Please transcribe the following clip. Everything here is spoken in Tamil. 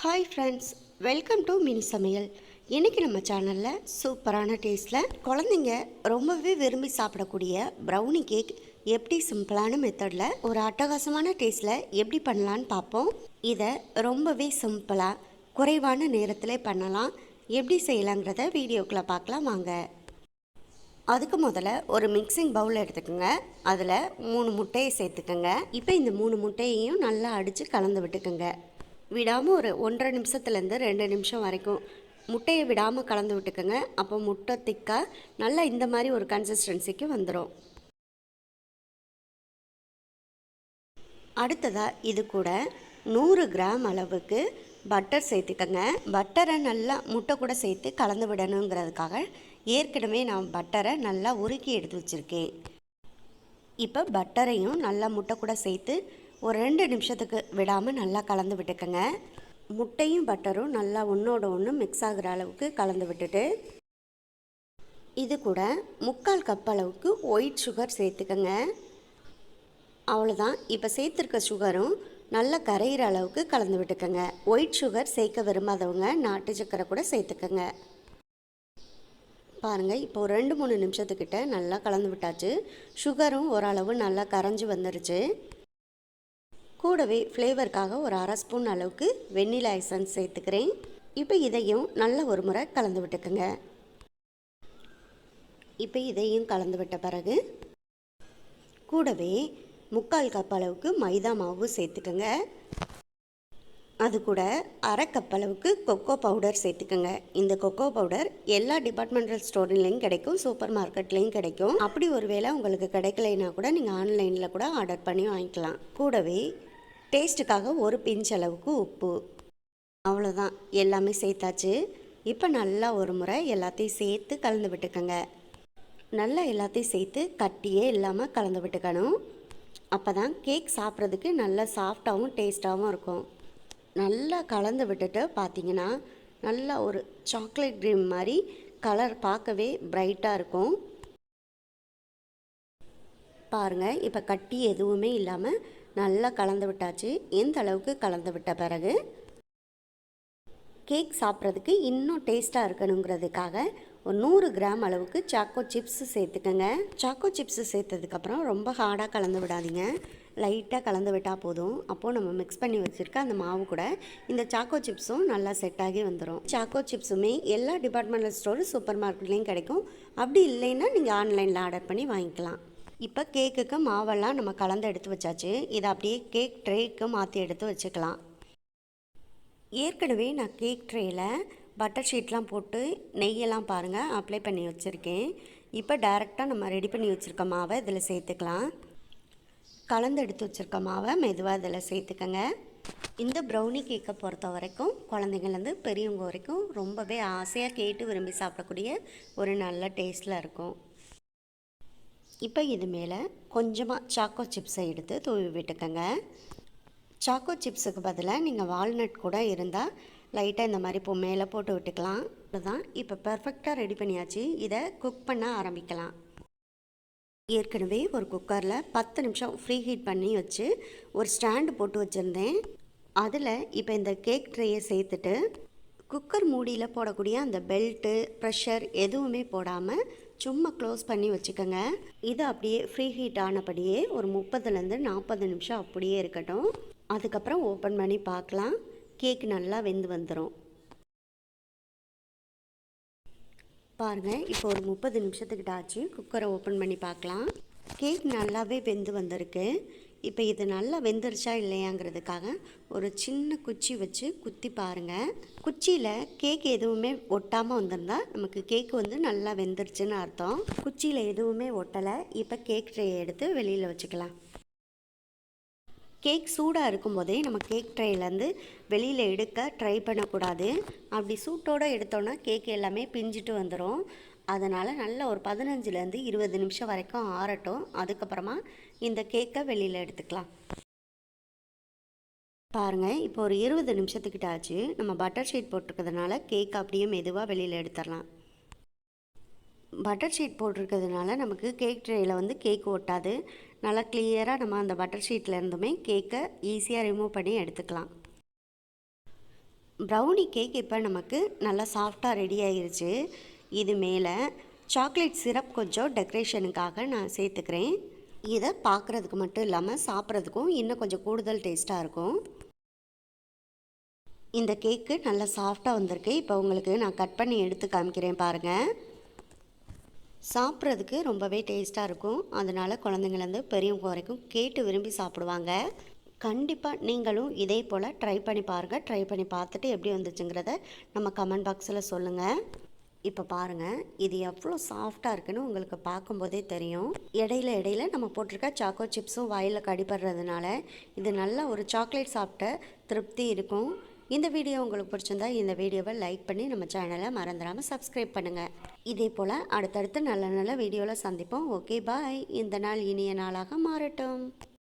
Hi friends welcome to mini Samayal இன்றைக்கி நம்ம சேனலில் சூப்பரான டேஸ்ட்டில் குழந்தைங்க ரொம்பவே விரும்பி சாப்பிடக்கூடிய ப்ரௌனி கேக் எப்படி சிம்பிளான மெத்தடில் ஒரு அட்டகாசமான டேஸ்ட்டில் எப்படி பண்ணலான்னு பார்ப்போம். இதை ரொம்பவே சிம்பிளாக குறைவான நேரத்தில் பண்ணலாம். எப்படி செய்யலாங்கிறத வீடியோக்குள்ளே பார்க்கலாம் வாங்க. அதுக்கு முதல்ல ஒரு மிக்சிங் பவுல் எடுத்துக்கோங்க. அதில் மூணு முட்டையை சேர்த்துக்கோங்க. இப்போ இந்த மூணு முட்டையையும் நல்லா அடித்து கலந்து விட்டுக்கோங்க. விடாமல் ஒரு ஒன்றரை நிமிஷத்துலேருந்து ரெண்டு நிமிஷம் வரைக்கும் முட்டையை விடாமல் கலந்து விட்டுக்கோங்க. அப்போ முட்டை திக்காக நல்லா இந்த மாதிரி ஒரு கன்சிஸ்டன்சிக்கு வந்துடும் அடுத்ததாக இது கூட நூறு கிராம் அளவுக்கு பட்டர் சேர்த்துக்கோங்க. பட்டரை நல்லா முட்டை கூட சேர்த்து கலந்து விடணுங்கிறதுக்காக ஏற்கனவே நான் பட்டரை நல்லா உருக்கி எடுத்து வச்சுருக்கேன். இப்போ பட்டரையும் நல்லா முட்டை கூட சேர்த்து ஒரு ரெண்டு நிமிஷத்துக்கு விடாமல் நல்லா கலந்து விட்டுக்கோங்க. முட்டையும் பட்டரும் நல்லா ஒன்றோட ஒன்று மிக்ஸ் ஆகுற அளவுக்கு கலந்து விட்டுட்டு இது கூட முக்கால் கப் அளவுக்கு ஒயிட் சுகர் சேர்த்துக்கோங்க. அவ்வளோதான் இப்போ சேர்த்துருக்க சுகரும் நல்லா கரையிற அளவுக்கு கலந்து விட்டுக்கோங்க. ஒயிட் சுகர் சேர்க்க விரும்பாதவங்க நாட்டு சக்கரை கூட சேர்த்துக்கோங்க. பாருங்கள் இப்போ ஒரு ரெண்டு மூணு நிமிஷத்துக்கிட்ட நல்லா கலந்து விட்டாச்சு. சுகரும் ஓரளவு நல்லா கரைஞ்சி வந்துருச்சு. கூடவே ஃப்ளேவருக்காக ஒரு அரை ஸ்பூன் அளவுக்கு வெண்ணிலா எசன்ஸ் சேர்த்துக்கிறேன். இப்போ இதையும் நல்ல ஒரு முறை கலந்து விட்டுக்குங்க. இப்போ இதையும் கலந்து விட்ட பிறகு கூடவே முக்கால் கப் அளவுக்கு மைதா மாவு சேர்த்துக்கோங்க. அது கூட அரை கப் அளவுக்கு கொக்கோ பவுடர் சேர்த்துக்கோங்க. இந்த கொக்கோ பவுடர் எல்லா டிபார்ட்மெண்டல் ஸ்டோர்லேயும் கிடைக்கும் சூப்பர் மார்க்கெட்லேயும் கிடைக்கும். அப்படி ஒருவேளை உங்களுக்கு கிடைக்கலைன்னா கூட நீங்கள் ஆன்லைனில் கூட ஆர்டர் பண்ணி வாங்கிக்கலாம். கூடவே டேஸ்ட்டுக்காக ஒரு பிஞ்ச் அளவுக்கு உப்பு. அவ்வளோதான் எல்லாமே சேர்த்தாச்சு. இப்போ நல்லா ஒரு முறை எல்லாத்தையும் சேர்த்து கலந்து விட்டுக்கோங்க. நல்லா எல்லாத்தையும் சேர்த்து கட்டியே இல்லாமல் கலந்து விட்டுக்கணும். அப்போ தான் கேக் சாப்பிட்றதுக்கு நல்லா சாஃப்டாகவும் டேஸ்ட்டாகவும் இருக்கும். நல்லா கலந்து விட்டுட்டு பார்த்தீங்கன்னா நல்லா ஒரு சாக்லேட் க்ரீம் மாதிரி கலர் பார்க்கவே பிரைட்டாக இருக்கும். பாருங்கள் இப்போ கட்டி எதுவுமே இல்லாமல் நல்லா கலந்து விட்டாச்சு. எந்த அளவுக்கு கலந்து விட்ட பிறகு கேக் சாப்பிட்றதுக்கு இன்னும் டேஸ்ட்டாக இருக்கணுங்கிறதுக்காக ஒரு நூறு கிராம் அளவுக்கு சாக்கோ சிப்ஸ் சேர்த்துக்கோங்க. சாக்கோ சிப்ஸ் சேர்த்ததுக்கப்புறம் ரொம்ப ஹார்டாக கலந்து விடாதீங்க. லைட்டாக கலந்து விட்டால் போதும். அப்போது நம்ம மிக்ஸ் பண்ணி வச்சுருக்க அந்த மாவு கூட இந்த சாக்கோ சிப்ஸும் நல்லா செட் ஆகி வந்துடும் சாக்கோ சிப்ஸுமே எல்லா டிபார்ட்மெண்டல் ஸ்டோரும் சூப்பர் மார்க்கெட்லேயும் கிடைக்கும். அப்படி இல்லைன்னா நீங்கள் ஆன்லைனில் ஆர்டர் பண்ணி வாங்கிக்கலாம். இப்போ கேக்குக்கு மாவெல்லாம் நம்ம கலந்து எடுத்து வச்சாச்சு. இதை அப்படியே கேக் ட்ரேக்கு மாற்றி எடுத்து வச்சுக்கலாம். ஏற்கனவே நான் கேக் ட்ரேயில் பட்டர் ஷீட்லாம் போட்டு நெய்யெல்லாம் பாருங்கள் அப்ளை பண்ணி வச்சுருக்கேன். இப்போ டைரெக்டாக நம்ம ரெடி பண்ணி வச்சுருக்க மாவை இதில் சேர்த்துக்கலாம். கலந்து எடுத்து வச்சுருக்க மாவை மெதுவாக இதில் சேர்த்துக்கங்க. இந்த ப்ரௌனி கேக்கை பொறுத்த வரைக்கும் குழந்தைங்கள்லேருந்து பெரியவங்க வரைக்கும் ரொம்பவே ஆசையாக கேட்டு விரும்பி சாப்பிடக்கூடிய ஒரு நல்ல டேஸ்ட்டில் இருக்கும். இப்போ இது மேலே கொஞ்சமாக சாக்கோ சிப்ஸை எடுத்து தூவி விட்டுக்கோங்க. சாக்கோ சிப்ஸுக்கு பதிலாக நீங்கள் வால்நட் கூட இருந்தால் லைட்டாக இந்த மாதிரி இப்போ மேலே போட்டு விட்டுக்கலாம். அதுதான் இப்போ பர்ஃபெக்டாக ரெடி பண்ணியாச்சு. இதை குக் பண்ண ஆரம்பிக்கலாம். ஏற்கனவே ஒரு குக்கரில் பத்து நிமிஷம் ஃப்ரீ ஹீட் பண்ணி வச்சு ஒரு ஸ்டாண்டு போட்டு வச்சுருந்தேன். அதில் இப்போ இந்த கேக் ட்ரேயை சேர்த்துட்டு குக்கர் மூடியில் போடக்கூடிய அந்த பெல்ட்டு ப்ரெஷர் எதுவுமே போடாமல் சும்மா க்ளோஸ் பண்ணி வச்சுக்கோங்க. இது அப்படியே ஃப்ரீ ஹீட் ஆனபடியே ஒரு முப்பதுலேருந்து நாற்பது நிமிஷம் அப்படியே இருக்கட்டும். அதுக்கப்புறம் ஓப்பன் பண்ணி பார்க்கலாம். கேக் நல்லா வெந்து வந்துடும் பாருங்கள் இப்போ ஒரு முப்பது நிமிஷத்துக்கிட்ட ஆச்சு. குக்கரை ஓப்பன் பண்ணி பார்க்கலாம். கேக் நல்லாவே வெந்து வந்திருக்கு. இப்போ இது நல்லா வெந்துருச்சா இல்லையாங்கிறதுக்காக ஒரு சின்ன குச்சி வச்சு குத்தி பாருங்கள் குச்சியில் கேக் எதுவுமே ஒட்டாமல் வந்திருந்தா நமக்கு கேக் வந்து நல்லா வெந்துருச்சுன்னு அர்த்தம். குச்சியில் எதுவுமே ஒட்டலை. இப்போ கேக் ட்ரையை எடுத்து வெளியில் வச்சுக்கலாம். கேக் சூடாக இருக்கும்போதே நம்ம கேக் ட்ரேலேருந்து வெளியில் எடுக்க ட்ரை பண்ணக்கூடாது. அப்படி சூட்டோடு எடுத்தோன்னா கேக் எல்லாமே பிஞ்சிட்டு வந்துடும் அதனால் நல்ல ஒரு பதினஞ்சுலேருந்து இருபது நிமிஷம் வரைக்கும் ஆறட்டும். அதுக்கப்புறமா இந்த கேக்கை வெளியில் எடுத்துக்கலாம். பாருங்கள் இப்போ ஒரு இருபது நிமிஷத்துக்கிட்ட ஆச்சு. நம்ம பட்டர் ஷீட் போட்டிருக்கிறதுனால கேக் அப்படியே மெதுவாக வெளியில் எடுத்துடலாம். பட்டர் ஷீட் போட்டிருக்கிறதுனால நமக்கு கேக் ட்ரேயில் வந்து கேக் ஒட்டாது. நல்லா கிளியராக நம்ம அந்த பட்டர் ஷீட்டில் இருந்துமே கேக்கை ஈஸியாக ரிமூவ் பண்ணி எடுத்துக்கலாம். ப்ரௌனி கேக் இப்போ நமக்கு நல்லா சாஃப்டாக ரெடி ஆகிருச்சு இது மேலே சாக்லேட் சிரப் கொஞ்சம் டெக்கரேஷனுக்காக நான் சேர்த்துக்கிறேன். இதை பார்க்குறதுக்கு மட்டும் இல்லாமல் சாப்பிட்றதுக்கும் இன்னும் கொஞ்சம் கூடுதல் டேஸ்ட்டாக இருக்கும். இந்த கேக்கு நல்லா சாஃப்டாக வந்திருக்கு. இப்போ உங்களுக்கு நான் கட் பண்ணி எடுத்து காமிக்கிறேன் பாருங்கள் சாப்பிட்றதுக்கு ரொம்பவே டேஸ்ட்டாக இருக்கும். அதனால் குழந்தைங்கலேருந்து பெரியவங்க வரைக்கும் கேட்டு விரும்பி சாப்பிடுவாங்க. கண்டிப்பாக நீங்களும் இதே போல் ட்ரை பண்ணி பாருங்கள் ட்ரை பண்ணி பார்த்துட்டு எப்படி வந்துச்சுங்கிறத நம்ம கமெண்ட் பாக்ஸில் சொல்லுங்கள் இப்போ பாருங்கள் இது எவ்வளோ சாஃப்டாக இருக்குன்னு உங்களுக்கு பார்க்கும்போதே தெரியும். இடையில இடையில நம்ம போட்டிருக்க சாக்கோ சிப்ஸும் வாயில் கடிபடுறதுனால இது நல்ல ஒரு சாக்லேட் சாப்பிட்ட திருப்தி இருக்கும். இந்த வீடியோ உங்களுக்கு பிடிச்சிருந்தா இந்த வீடியோவை லைக் பண்ணி நம்ம சேனலை மறந்துடாமல் சப்ஸ்கிரைப் பண்ணுங்கள் இதே போல் அடுத்தடுத்து நல்ல நல்ல வீடியோவில் சந்திப்போம். ஓகே பாய் இந்த நாள் இனிய நாளாக மாறட்டும்.